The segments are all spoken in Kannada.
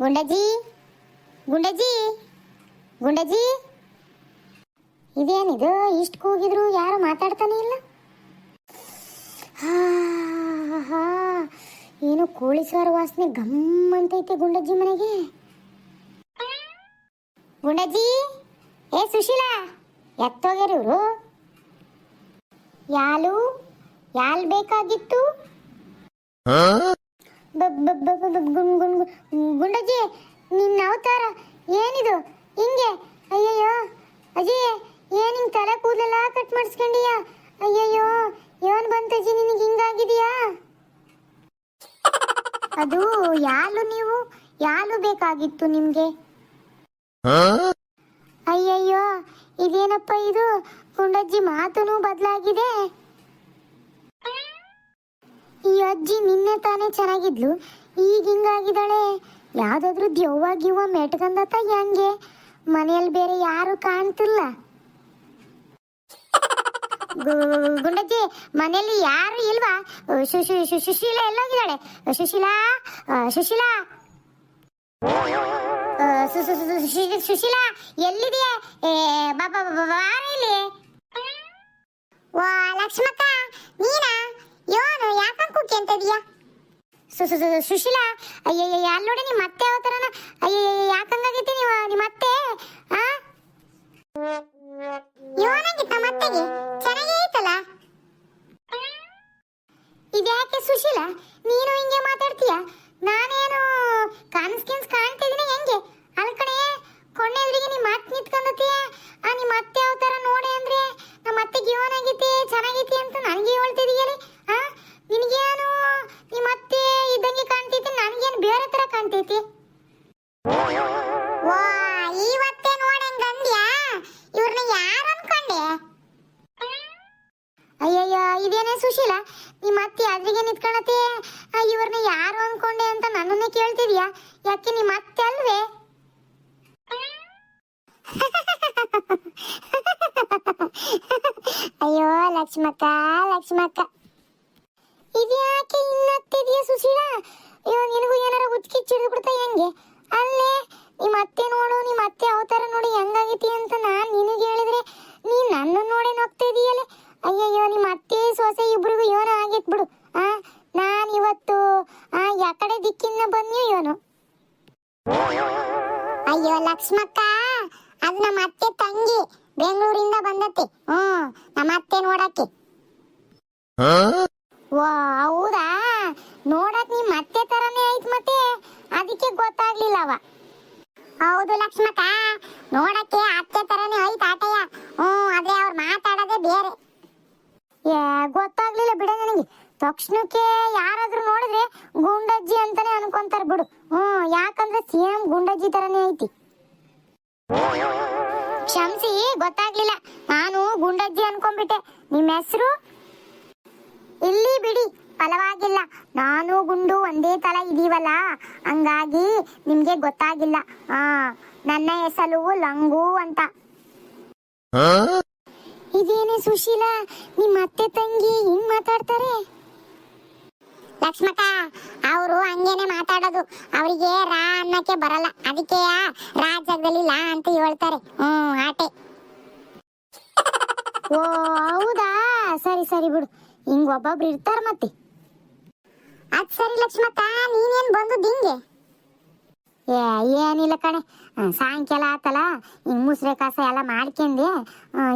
ಗುಂಡಜ್ಜಿ? ಗುಂಡಜ್ಜಿ? ಗುಂಡಜ್ಜಿ? ಇದೇನಿದು? ಇಷ್ಟು ಕೂಗಿದ್ರು ಯಾರು ಮಾತಾಡ್ತಾನೆ ಇಲ್ಲ. ಏನು ಕೋಳಿ ಸಾರು ವಾಸನೆ ಗಮ್ ಅಂತೈತೆ ಗುಂಡಜ್ಜಿ ಮನೆಗೆ. ಗುಂಡಜ್ಜಿ? ಏ, ಸುಶೀಲಾ, ಎತ್ತೋಗ್ಯಾರ ಇವರು? ಯಾಲು? ಯಾಲ್ ಬೇಕಾಗಿತ್ತು? ಗುಂಡಜ್ಜಿ ನಿನ್ನ ಅವತಾರ ಏನಿದು? ಹಿಂಗೆ? ಅಯ್ಯಯ್ಯೋ ಅಜ್ಜಿ ಏನ್ ಹಿಂಗ್ ತಲೆ ಕೂದಲೆಲ್ಲ ಕಟ್ ಮಾಡಿಸ್ಕೊಂಡಿಯ? ಅಯ್ಯಯ್ಯೋ ಏನ್ ಬಂತಜ್ಜಿ ನಿನಗೆ ಹಿಂಗಾಗಿದೆಯಾ? ಅದು ಯಾಲು ನೀವು? ಯಾಲು ಬೇಕಾಗಿತ್ತು ನಿಮ್ಗೆ? ಅಯ್ಯಯ್ಯೋ ಇದೇನಪ್ಪ ಇದು? ಗುಂಡಜ್ಜಿ ಮಾತುನು ಬದಲಾಗಿದೆ. ಅಜ್ಜಿ ನಿನ್ನೆ ತಾನೇ ಚೆನ್ನಾಗಿದ್ಲು. ಈಗ ಹಿಂಗಾಗಿದ್ದಾಳೆ. ಯಾವ್ದಾದ್ರು ದೆವ್ವ ಗಿವ್ವ ಮೆಟ್ಕಂದತ ಹೆಂಗೆ? ಮನೆಯಲ್ಲಿ ಬೇರೆ ಯಾರು ಕಾಣ್ತಿಲ್ಲ. ಗುಂಡಜ್ಜಿ, ಮನೆಯಲ್ಲಿ ಯಾರು ಇಲ್ವಾ? ಶುಶಿ ಶು- ಶು- ಸುಶೀಲಾ ಎಲ್ಲೋಗಿದ್ದಾಳೆ. ಸುಶೀಲಾ ಸುಶೀಲಾ ಸುಶೀಲಾ ಎಲ್ಲಿದೆಯಾ? ಏ ಬಾಬಾ ಬಾರ ಇಲ್ಲಿ ವಾ ಲಕ್ಷ್ಮಕ್ಕ ನೀನಾ ಯೋನು ಯಾಕಂಗ್ ಕುಕ್ಕಿ ಅಂತ ಇದೀಯಾ ಸು ಸು- ಸುಶೀಲಾ ಅಯ್ಯಯ್ಯ ಅಲ್ಲಿ ನೋಡಿ ನಿಮ್ಮ ಅತ್ತೆ ಯಾವ ಥರನ ಅಯ್ಯಯ್ಯ ಯಾಕಂಗಾಗೈತಿ ನೀವು ನಿಮ್ಮ ಅತ್ತೆ? ಆ? ಯೋನಾಗಿತ್ತ ನಮ್ಮ ಚೆನ್ನಾಗೇ ಐತಲ್ಲ? ಇದ್ಯಾಕೆ ಸುಶೀಲಾ? ನೀನು ಹಿಂಗೆ ಮಾತಾಡ್ತೀಯ? ನಾನೇನು ಕನ್ಸ್ ಕಿನ್ಸ್ ಕಾಣ್ತಿದ್ದೀನಿ ಹೆಂಗೆ? ಅಲ್ ಕಡೆ ಕೊನೆ ಎದುರಿಗೆ ನಿಮ್ಮ ಮಾತು ನಿಂತ್ಕೊಂಡತಿ ಆ ನಿಮ್ಮ ಅತ್ತೆ ಯಾವ ಥರ ನೋಡಿ ಅಂದ್ರೆ ನಮ್ಮ ಅತ್ತೆಗೆ ಏನಾಗೈತಿ ಚೆನ್ನಾಗೈತಿ ಅಂತ ನನಗೆ ಹೇಳ್ತಿದೀಯಲಿ ಕಾಣ್ತೈತಿ ವಾ ಇವತ್ತೇ ನೋಡಂಗ ಅಂದ್ಯಾ? ಇವ್ರನ್ನ ಯಾರು ಅನ್ಕೊಂಡೆ? ಅಯ್ಯಯ್ಯ, ಇದೇನೇ ಸುಶೀಲ? ನಿಮ್ಮ ಅತ್ತೆ ಅದ್ರಿಗೆ ನಿಂತ್ಕೊಳತಿ ಇವ್ರನ್ನ ಯಾರು ಅನ್ಕೊಂಡೆ ಅಂತ ನನ್ನನ್ನೇ ಕೇಳ್ತಿದ್ಯಾ? ಯಾಕೆ ನಿಮ್ಮ ಅತ್ತೆ ಅಲ್ವೇ? ಅಯ್ಯೋ, ಲಕ್ಷ್ಮಕ್ಕ ಲಕ್ಷ್ಮಕ್ಕ. ಇದ್ಯಾಕೆ ಇನ್ನತ್ತಿದ್ಯಾ ಸುಶೀಲ? ಅಯ್ಯೋ ನಿನಗೂ ಏನಾರ ಹುಚ್ಕಿಚ್ಚಿಡ್ದು ಬಿಡ್ತಾ ಹೆಂಗೆ? ಅಲ್ಲೇ ನಿಮ್ಮ ಅತ್ತೆ ನೋಡು ನಿಮ್ಮ ಅತ್ತೆ ಅವತಾರ ನೋಡಿ ಹೆಂಗಾಗೈತಿ ಅಂತ ನಾನು ನಿನಗೆ ಹೇಳಿದ್ರೆ ನೀ ನನ್ನ ನೋಡೇ ನೋಗ್ತಾ ಇದೀಯಲ್ಲ? ಅಯ್ಯಯ್ಯೋ ನಿಮ್ಮ ಅತ್ತೆ ಸೊಸೆ ಇಬ್ರಿಗೂ ಏನೋ ಆಗೈತ್ ಬಿಡು. ಆ ನಾನು ಇವತ್ತು ಆ ಯಾಕಡೆ ದಿಕ್ಕಿನ ಬಂದ್ಯೋ ಇವನು ಅಯ್ಯೋ ಲಕ್ಷ್ಮಕ್ಕ ಅದು ನಮ್ಮ ಅತ್ತೆ ತಂಗಿ ಬೆಂಗಳೂರಿಂದ ಬಂದತ್ತೆ. ಹ್ಮ್ ನಮ್ಮ ಅತ್ತೆ ನೋಡಕ್ಕೆ. ವಾ ಹೌದಾ? ನೋಡಕ್ ನೀ ಮತ್ತೆ ತರನೇ ಐತ್ ಮತ್ತೆ. ಅದಕ್ಕೆ ಅವ ಹೌದು ಲಕ್ಷ್ಮಕ್ಕ, ನೋಡಕ್ಕೆ ಅತ್ತೆ ತರನೇ ಐತ್ ಆಟಯ್ಯ. ಹ್ಮ್, ಆದ್ರೆ ಅವ್ರು ಮಾತಾಡೋದೇ ಬೇರೆ. ಏ, ಗೊತ್ತಾಗ್ಲಿಲ್ಲ ಬಿಡ ನನಗೆ. ತಕ್ಷಣಕ್ಕೆ ಯಾರಾದ್ರೂ ನೋಡಿದ್ರೆ ಗುಂಡಜ್ಜಿ ಅಂತಾನೆ ಅನ್ಕೊಂತಾರ ಬಿಡು. ಹ್ಮ್, ಯಾಕಂದ್ರೆ ಸೇಮ್ ಗುಂಡಜ್ಜಿ ತರನೇ ಐತಿ. ಕ್ಷಮಿಸಿ, ಗೊತ್ತಾಗ್ಲಿಲ್ಲ. ನಾನು ಗುಂಡಜ್ಜಿ ಅನ್ಕೊಂಡ್ಬಿಟ್ಟೆ. ನಿಮ್ಮ ಹೆಸರು? ಇಲ್ಲಿ ಬಿಡಿ. ಫಲವಾಗಿಲ್ಲ. ನಾನು ಗುಂಡು ಒಂದೇ ತರ ಇದೀವಲ್ಲ? ಹಂಗಾಗಿ ನಿಮ್ಗೆ ಗೊತ್ತಾಗಿಲ್ಲ. ಆ ನನ್ನ ಹೆಸರು ಲಂಗು ಅಂತ. ಇದೇನೇ ಸುಶೀಲ? ನಿಮ್ಮ ಅತ್ತೆ ತಂಗಿ ಹಿಂಗ್ ಮಾತಾಡ್ತಾರೆ? ಲಕ್ಷ್ಮಕ್ಕ ಅವರು ಹಂಗೇನೆ ಮಾತಾಡೋದು. ಅವರಿಗೆ ರಾ ಅನ್ನಕ್ಕೆ ಬರಲ್ಲ. ಅದಕ್ಕೆ ರಾ ಜಾಗದಲ್ಲಿ ಲಾ ಅಂತ ಹೇಳ್ತಾರೆ. ಹ್ಮ್ ಆಟೆ. ಓ ಹೌದಾ? ಸರಿ ಸರಿ ಬಿಡು. ಹಿಂಗ್ ಒಬ್ಬೊಬ್ರು ಇರ್ತಾರ ಮತ್ತೆ. ಅದ್ ಸರಿ ಲಕ್ಷ್ಮಕ್ಕ, ನೀನೇನ್ ಬಂದು ದಿಂಗೆ? ಏ, ಏನಿಲ್ಲ ಕಣೆ. ಸಾಯಂಕಾಲ ಆತಲ್ಲ, ಹಿಂಗ್ ಮುಸ್ರೆ ಕಾಸ ಎಲ್ಲ ಮಾಡ್ಕೊಂಡೆ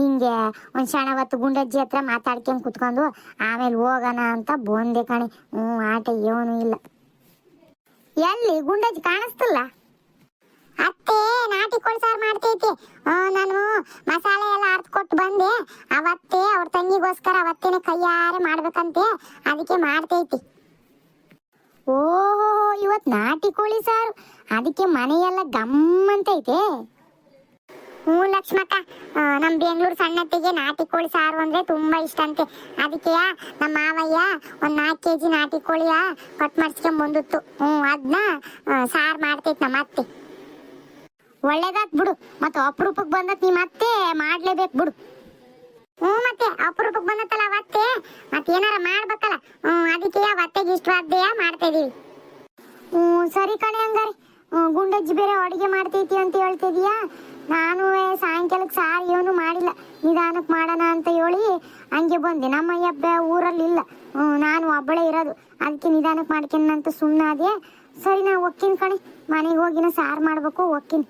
ಹಿಂಗೆ ಒಂದ್ ಕ್ಷಣ ಹೊತ್ತು ಗುಂಡಜ್ಜಿ ಹತ್ರ ಮಾತಾಡ್ಕೊಂಡ್ ಕುತ್ಕೊಂಡು, ಆಮೇಲೆ ಹೋಗೋಣ ಅಂತ ಬಂದೆ ಕಣೆ. ಹ್ಞೂ ಆಟ ಏನೂ ಇಲ್ಲ. ಎಲ್ಲಿ? ಗುಂಡಜ್ಜಿ ಕಾಣಿಸ್ತಿಲ್ಲ? ಅತ್ತೆ, ನಾಟಿ ಕೋಳಿ ಸಾರು ಮಾಡ್ತೈತಿ. ನಾನು ಮಸಾಲೆ ಎಲ್ಲ ಅರ್ಥ ಕೊಟ್ಟು ಬಂದೆ. ಅವತ್ತೇ ಅವ್ರ ತಂಗಿಗೋಸ್ಕರ ಅವತ್ತೇನೆ ಕೈಯಾರೆ ಮಾಡ್ಬೇಕಂತೆ. ಅದಕ್ಕೆ ಮಾಡ್ತೈತಿ. ಓಹೋ ಇವತ್ ನಾಟಿ ಕೋಳಿ ಸಾರು. ಅದಕ್ಕೆ ಮನೆಯೆಲ್ಲ ಗಮ್ಮಂತೈತೆ. ಹ್ಞೂ ಲಕ್ಷ್ಮಕ್ಕ ಆ, ನಮ್ ಬೆಂಗಳೂರು ಸಣ್ಣತ್ತಿಗೆ ನಾಟಿ ಕೋಳಿ ಸಾರು ಅಂದ್ರೆ ತುಂಬಾ ಇಷ್ಟ ಅಂತೆ. ಅದಕ್ಕೆ ನಮ್ಮ ಮಾವಯ್ಯ ಒಂದ್ ನಾಲ್ಕು ಕೆ ಜಿ ನಾಟಿ ಕೋಳಿಯ ಕಟ್ ಮಾಡಿಸ್ಕೊಂಡ್ ಬಂದಿತ್ತು. ಹ್ಞೂ ಅದನ್ನ ಸಾರು ಮಾಡ್ತೈತೆ ನಮ್ಮ ಅತ್ತೆ. ಒಳ್ಳೇದಾತ್ ಬಿಡು ಮತ್ತೆ ಅಪರೂಪಕ್ಕೆ ಬಂದತ್ ನೀ ಅತ್ತೆ. ಮಾಡಲೇಬೇಕು ಬಿಡು. ಹ್ಞೂ ಮತ್ತೆ ಅಪರೂಪಕ್ಕೆ ಬಂದತ್ತಲ್ಲ ಅವತ್ತೆ? ಮತ್ತೆ ಏನಾರ ಮಾಡ್ಬೇಕಲ್ಲ? ಹ್ಞೂ, ಅದಕ್ಕೆ ಅವತ್ತೆಗೆ ಇಷ್ಟವಾದ್ದೇ ಮಾಡ್ತಾ ಇದೀವಿ. ಹ್ಞೂ, ಸರಿ ಕಣೆ ಹಂಗಾರೆ. ಗುಂಡಜ್ಜಿ ಬೇರೆ ಅಡುಗೆ ಮಾಡ್ತೈತಿ ಅಂತ ಹೇಳ್ತಿದೀಯಾ ನಾನು ಸಾಯಂಕಾಲಕ್ಕೆ ಸಾರಿ ಏನು ಮಾಡಿಲ್ಲ. ನಿಧಾನಕ್ಕೆ ಮಾಡೋಣ ಅಂತ ಹೇಳಿ ಹಂಗೆ ಬಂದೆ. ನಮ್ಮ ಅಯ್ಯಬ್ಬ ಊರಲ್ಲಿ ಇಲ್ಲ. ನಾನು ಒಬ್ಬಳೇ ಇರೋದು. ಅದಕ್ಕೆ ನಿಧಾನಕ್ಕೆ ಮಾಡ್ಕೊಂಡಂತ ಸುಮ್ಮನಾದೆ ಸರಿ, ನಾ ಒಕ್ಕಿನ ಕಣೆ. ಮನೆಗೆ ಹೋಗಿನ ಸಾರು ಮಾಡಬೇಕು ಒಕ್ಕಿನ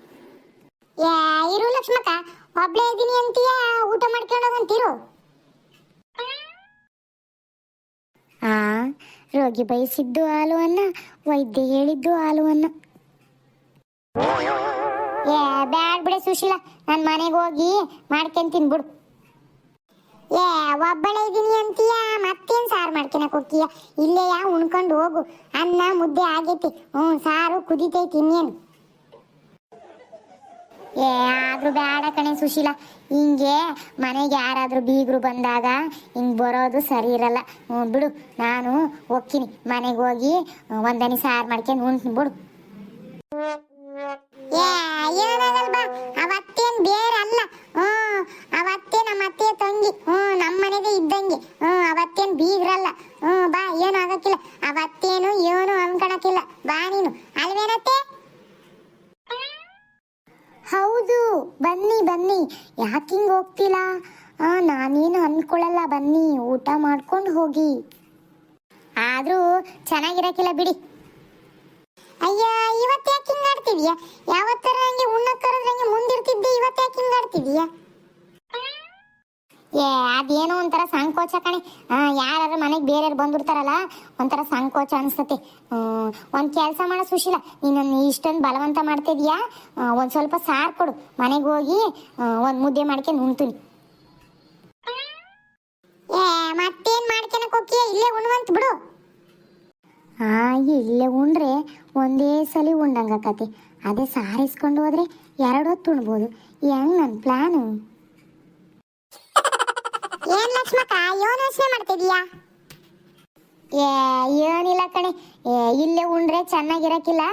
ಏ, ಇರು ಲಕ್ಷ್ಮಕ್ಕ. ಒಬ್ಳೇ ಇದ್ದೀನಿ ಅಂತೀಯ? ಊಟ ಮಾಡ್ಕೊಂಡು ಹೋಗಂತೀರು ಆ ರೋಗಿ ಬಯಸಿದ್ದು ಹಾಲು ಅನ್ನ ವೈದ್ಯ ಹೇಳಿದ್ದು ಹಾಲು ಅನ್ನ. ಏ ಬ್ಯಾಡ್ ಬಿಡೆ ಸುಶೀಲ. ನನ್ನ ಮನೆಗೆ ಹೋಗಿ ಮಾಡ್ಕೊಂತೀನಿ ಬಿಡು ಏ ಒಬ್ಬಳೆ ಇದೀನಿ ಅಂತೀಯ? ಮತ್ತೇನ್ ಸಾರು ಮಾಡ್ಕೊಳಕ್ ಹೋಗ್ತೀಯ ಇಲ್ಲೇ ಯಾ ಉಣ್ಕೊಂಡು ಹೋಗು. ಅನ್ನ ಮುದ್ದೆ ಆಗೈತಿ. ಹ್ಞೂ ಸಾರು ಕುದಿತೈತಿ ಇನ್ನೇನು. ಏ ಆದ್ರೂ ಬೇಡ ಕಣೆ ಸುಶೀಲ. ಹಿಂಗೆ ಮನೆಗೆ ಯಾರಾದ್ರೂ ಬೀಗರು ಬಂದಾಗ ಹಿಂಗ್ ಬರೋದು ಸರಿ ಇರಲ್ಲ. ಹ್ಮ್, ಬಿಡು ನಾನು ಹೋಗ್ತೀನಿ. ಮನೆಗೆ ಹೋಗಿ ಒಂದನಿ ಸಾರು ಮಾಡ್ಕೊಂಡು ಉಂಟು ಬಿಡು. ಅವತ್ತೇನ್ ಬೇರೆ ಅಲ್ಲ. ಹ್ಮ್ ಅವತ್ತೇ ನಮ್ಮ ಅತ್ತೆ ತಂಗಿ. ಹ್ಮ್ ನಮ್ಮ ಮನೆಗೆ ಇದ್ದಂಗೆ. ಹ್ಮ್ ಅವತ್ತೇನ್ ಬೀಗ್ರಲ್ಲ ಹ್ಮ್ ಬಾ ಏನು ಆಗಕ್ಕಿಲ್ಲ ಅವತ್ತೇನು ಏನು ಅನ್ಕೊಳಕ್ಕಿಲ್ಲ ಬಾ ನೀನು ಅಲ್ವೇನತ್ತೆ ಹೌದು ಬನ್ನಿ ಬನ್ನಿ. ಯಾಕೆ ಹಿಂಗ್ ಹೋಗ್ತಿಲ್ಲ ನಾನೇನು ಅನ್ಕೊಳ್ಳಲ್ಲ ಬನ್ನಿ. ಊಟ ಮಾಡ್ಕೊಂಡು ಹೋಗಿ. ಆದ್ರೂ ಚೆನ್ನಾಗಿರಕ್ಕಿಲ್ಲ ಬಿಡಿ. ಅಯ್ಯ, ಇವತ್ತು ಯಾಕೆ ಹಿಂಗಾಡ್ತಿದ್ಯಾ ಯಾವತ್ತರ ಹಂಗೆ ಉಣ್ಣಕ್ ಕರೆದ್ರಂಗೆ ಮುಂದಿರ್ತಿದ್ದೆ, ಇವತ್ತು ಯಾಕೆ ಹಿಂಗ್ ಆಡ್ತಿದ್ಯಾ? ಏ, ಅದೇನೋ ಒಂಥರ ಸಂಕೋಚ ಕಣೆ. ಯಾರು ಮನೆಗೆ ಬೇರೆಯವ್ರು ಬಂದ್ಬಿಡ್ತಾರಲ್ಲ, ಒಂಥರ ಸಂಕೋಚ ಅನ್ಸತ್ತೆ. ಒಂದು ಕೆಲಸ ಮಾಡೋ ಸುಶೀಲ ನೀನು ಇಷ್ಟೊಂದು ಬಲವಂತ ಮಾಡ್ತಿದ್ಯಾ? ಒಂದು ಸ್ವಲ್ಪ ಸಾರು ಕೊಡು. ಮನೆಗೆ ಹೋಗಿ ಒಂದು ಮುದ್ದೆ ಮಾಡ್ಕೊಂಡು ಉಣ್ತೀನಿ. ಏ, ಮತ್ತೇನು ಮಾಡ್ಕೊಳಕ್ ಹೋಗ್ತೀಯ ಇಲ್ಲೇ ಉಣ್ವಂತ ಬಿಡು. ಆ, ಇಲ್ಲೇ ಉಂಡ್ರೆ ಒಂದೇ ಸಲ ಉಂಡಂಗಾಕತಿ ಅದೇ ಸಾರಿಸ್ಕೊಂಡು ಹೋದ್ರೆ ಎರಡು ಹೊತ್ತು ಉಣ್ಬೋದು. ಹೆಂಗ್ ನನ್ನ ಪ್ಲಾನು ಏನ್ ಲಕ್ಷ್ಮಕ್ಕ? ಏನ್ ಯೋಚನೆ ಮಾಡ್ತಿದೀಯಾ? ಏ ಏನಿಲ್ಲ ಕಣೆ. ಏ ಇಲ್ಲೇ ಉಂಡ್ರೆ ಚೆನ್ನಾಗಿರಕ್ಕಿಲ್ಲ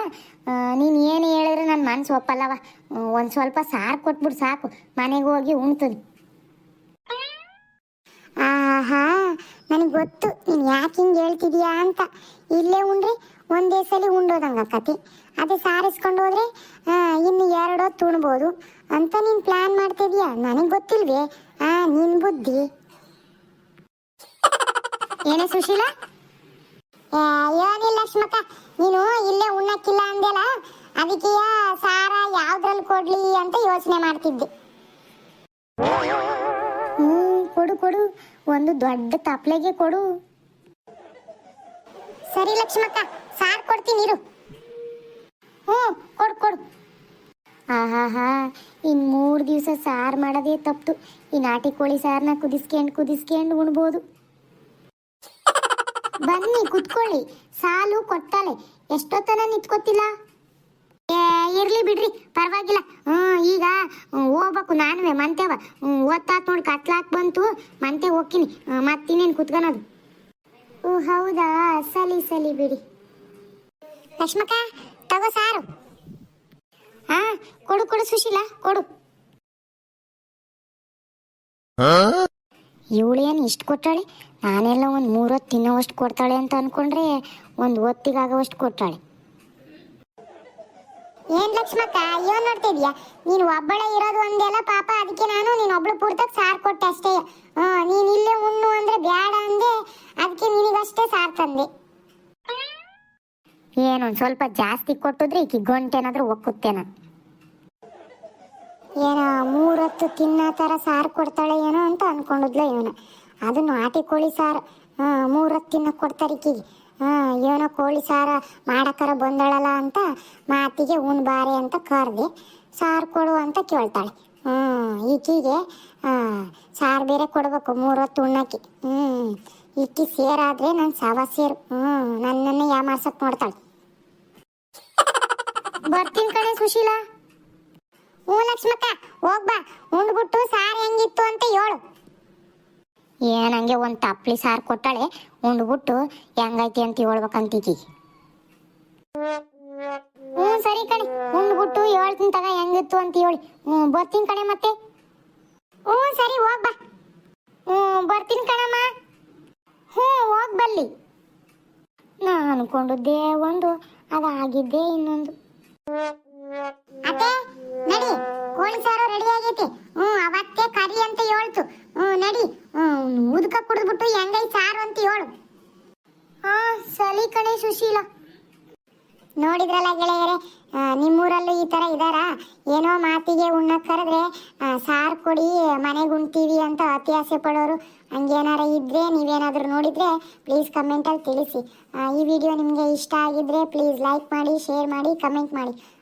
ನೀನು ಏನು ಹೇಳಿದ್ರೆ ನನ್ನ ಮನ್ಸು ಒಪ್ಪಲ್ಲವ. ಒಂದು ಸ್ವಲ್ಪ ಸಾರ್ ಕೊಟ್ಬಿಡು ಸಾಕು. ಮನೆಗೆ ಹೋಗಿ ಉಣ್ತೀನಿ. ಆಹಾ ನನಗೆ ಗೊತ್ತು. ನೀನು ಯಾಕೆ ಹಿಂಗೆ ಹೇಳ್ತಿದೀಯಾ ಅಂತ. ಇಲ್ಲೇ ಉಂಡ್ರೆ ಒಂದೇ ಸಲ ಉಂಡೋದಂಗ ಕತಿ ಅದೇ ಸಾರಿಸ್ಕೊಂಡು ಹೋದ್ರೆ ಇನ್ನು ಎರಡೋ ತುಣ್ಬೋದು. ಉಣ್ಬೋದು ಅಂತ ನೀನು ಪ್ಲಾನ್ ಮಾಡ್ತಿದೀಯಾ? ನನಗೆ ಗೊತ್ತಿಲ್ವೇ? ಆ ನಿನ್ ಬುದ್ಧಿ. ಏನೇ ಸುಶೀಲ? ಏನಿಲ್ಲ ಲಕ್ಷ್ಮಕ್ಕ, ನೀನು ಇಲ್ಲೇ ಉಣ್ಣಕ್ಕಿಲ್ಲ ಅಂದೆಲ್ಲ ಅದಕ್ಕೆ ಸಾರ ಯಾವ್ದ್ರಲ್ಲಿ ಕೊಡ್ಲಿ ಅಂತ ಯೋಚನೆ ಮಾಡ್ತಿದ್ದೆ. ಹ್ಮ್, ಕೊಡು ಕೊಡು, ಒಂದು ದೊಡ್ಡ ತಪ್ಲೆಗೆ ಕೊಡು. ಸರಿ ಲಕ್ಷ್ಮಕ್ಕ, ಸಾರ್ ಕೊಡ್ತೀನಿ, ಇರು. ಹ್ಞೂ ಕೊಡು ಕೊಡು. ಆಹಾಹಾ, ಇನ್ ಮೂರು ದಿವಸ ಸಾರು ಮಾಡೋದೇ ತಪ್ಪು. ಈ ನಾಟಿ ಕೋಳಿ ಸಾರ್ನ ಕುದಿಸ್ಕೊಂಡು ಕುದಿಸ್ಕೊಂಡು ಉಣ್ಬೋದು. ಬನ್ನಿ, ಕುತ್ಕೊಳ್ಳಿ. ಸಾಲು ಕೊಟ್ಟಾಳೆ ಎಷ್ಟೊತ್ತನ ನಿಂತ್ಕೊತಿಲ್ಲ? ಇರ್ಲಿ ಬಿಡ್ರಿ, ಪರವಾಗಿಲ್ಲ. ಹ್ಮ್, ಈಗ ಹೋಗ್ಬೇಕು. ನಾನುವೆ ಮಂತೆವ ಹ್ಮ್ ಓದ್ತಾತ್ ನೋಡಿ, ಕತ್ಲಾಕ್ ಬಂತು. ಮಂತೆ ಹೋಗ್ತೀನಿ. ಮತ್ತಿನ್ನೇನು ಕುತ್ಕೊಳೋದು ಓ ಹೌದಾ? ಸಲಿ ಸಲಿ ಬಿಡಿ. ಲಕ್ಷ್ಮಕ್ಕ, ತಗೋ ಸಾರು. ಹಾ, ಕೊಡು ಕೊಡು ಸುಶೀಲ, ಕೊಡು. ಇವಳೇನು ಇಷ್ಟು ಕೊಟ್ಟಾಳೆ? ನಾನೆಲ್ಲ ಒಂದು ಮೂರೊತ್ತು ತಿನ್ನೋವಷ್ಟು ಕೊಡ್ತಾಳೆ ಅಂತ ಅನ್ಕೊಂಡ್ರೆ ಒಂದು ಹೊತ್ತಿಗಾಗೋವಷ್ಟು ಕೊಟ್ಟಾಳೆ. ಏನ್ ಲಕ್ಷ್ಮಕ್ಕ ಅಯ್ಯೋ ನೋಡ್ತಿದ್ಯಾ ನೀನು ಒಬ್ಬಳೆ ಇರೋದು ಒಂದೆಲ್ಲ ಪಾಪ ಅದಕ್ಕೆ ನಾನು ನೀನು ಒಬ್ಳು ಪೂರ್ತಕ್ ಸಾರ್ ಕೊಟ್ಟೆ ಅಷ್ಟೇ. ಹಾ ನೀನ್ ಇಲ್ಲೇ ಉಣ್ಣು ಅಂದ್ರೆ ಬ್ಯಾಡ ಅಂದೆ ಅದಕ್ಕೆ ನಿನಗಷ್ಟೇ ಸಾರ್ ತಂದೆ. ಏನೊಂದ್ ಸ್ವಲ್ಪ ಜಾಸ್ತಿ ಕೊಟ್ಟಿದ್ರೆ ಈಕಿ ಗಂಟೇನಾದ್ರೂ ಒಕ್ಕುತ್ತೇನ ಏನೋ ಮೂರೊತ್ತು ತಿನ್ನೋ ಥರ ಸಾರು ಕೊಡ್ತಾಳೆ ಏನೋ ಅಂತ ಅನ್ಕೊಂಡಿದ್ಲ ಇವನು. ಅದು ನಾಟಿ ಕೋಳಿ ಸಾರು. ಹಾಂ, ಮೂರೊತ್ತು ತಿನ್ನಕ್ಕೆ ಕೊಡ್ತಾರೆ ಈಕಿಗೆ. ಹಾಂ, ಏನೋ ಕೋಳಿ ಸಾರ ಮಾಡಕ್ಕರ ಬಂದಳಲ್ಲ ಅಂತ ಮಾತಿಗೆ ಉನ್ ಬಾರೆ ಅಂತ ಕರೆದಿ ಸಾರು ಕೊಡು ಅಂತ ಕೇಳ್ತಾಳೆ. ಹ್ಞೂ ಈಕಿಗೆ ಸಾರು ಬೇರೆ ಕೊಡ್ಬೇಕು ಮೂರೊತ್ತು ಉಣ್ಣಕ್ಕೆ. ಹ್ಞೂ ಈಕಿ ಸೇರಾದ್ರೆ ನನ್ನ ಸವ ಸೇರು. ಹ್ಞೂ ನನ್ನನ್ನೇ ಯಾಮಾರ್ಸಕ್ ನೋಡ್ತಾಳೆ. ಬರ್ತೀನಿ ಕಣೆ ಸುಶೀಲಾ. ಹ್ಞೂ ಲಕ್ಷ್ಮಕ್ಕ ಹೋಗ್ಬಾ ಉಂಡ್ಬಿಟ್ಟು ಸಾರು ಹೆಂಗಿತ್ತು ಅಂತ ಹೇಳು. ಏನ್ ಹಂಗೆ ಒಂದ್ ತಪ್ಲಿ ಸಾರು ಕೊಟ್ಟಾಳೆ ಉಂಡ್ಬಿಟ್ಟು ಹೆಂಗೈತಿ ಅಂತ ಹೇಳ್ಬೇಕಂತ ಈಕಿ ಹ್ಞೂ ಸರಿ ಕಣೆ ಉಂಡ್ಬಿಟ್ಟು ಹೇಳ್ತೀನಿ ತಗ ಹೆಂಗಿತ್ತು ಅಂತ ಹೇಳಿ. ಹ್ಞೂ, ಬರ್ತೀನಿ ಕಣೆ ಮತ್ತೆ. ಹ್ಞೂ ಸರಿ ಹೋಗ್ಬಾ ಹ್ಞೂ, ಬರ್ತೀನಿ ಕಣಮ್ಮ. ಹ್ಞೂ, ಹೋಗ್ ಬಲ್ಲಿ. ನಾ ಅನ್ಕೊಂಡಿದ್ದೆ ಒಂದು ಅದಾಗಿದ್ದೇ ಇನ್ನೊಂದು. ನಡಿ, ಕೋಳಿ ಸಾರು ರೆಡಿ ಆಗೈತಿ. ಹ್ಮ್, ಅವತ್ತೆ ಕರಿ ಅಂತ ಹೇಳ್ತು. ಹ್ಮ್, ನಡಿ. ಹ್ಮ್ ಉದ್ಕ ಕುಡಿದ್ಬಿಟ್ಟು ಹೆಂಗೈ ಸಾರು ಅಂತ ಹೇಳು. ಹಾ, ಸಲಿ ಕಣೆ ಸುಶೀಲ. ನೋಡಿದ್ರಲ್ಲ ಗೆಳೆಯರೆ ನಿಮ್ಮೂರಲ್ಲೂ ಈ ಥರ ಇದ್ದಾರಾ ಏನೋ ಮಾತಿಗೆ ಉಣ್ಣಕ್ಕೆ ಕರೆದ್ರೆ ಸಾರು ಕೊಡಿ, ಮನೆಗೆ ಉಣ್ತೀವಿ ಅಂತ ಅತಿ ಆಸೆ ಪಡೋರು. ಹಂಗೇನಾರ ಇದ್ದರೆ ನೀವೇನಾದರೂ ನೋಡಿದರೆ ಪ್ಲೀಸ್ ಕಮೆಂಟಲ್ಲಿ ತಿಳಿಸಿ. ಈ ವಿಡಿಯೋ ನಿಮಗೆ ಇಷ್ಟ ಆಗಿದ್ದರೆ ಪ್ಲೀಸ್ ಲೈಕ್ ಮಾಡಿ ಶೇರ್ ಮಾಡಿ ಕಮೆಂಟ್ ಮಾಡಿ.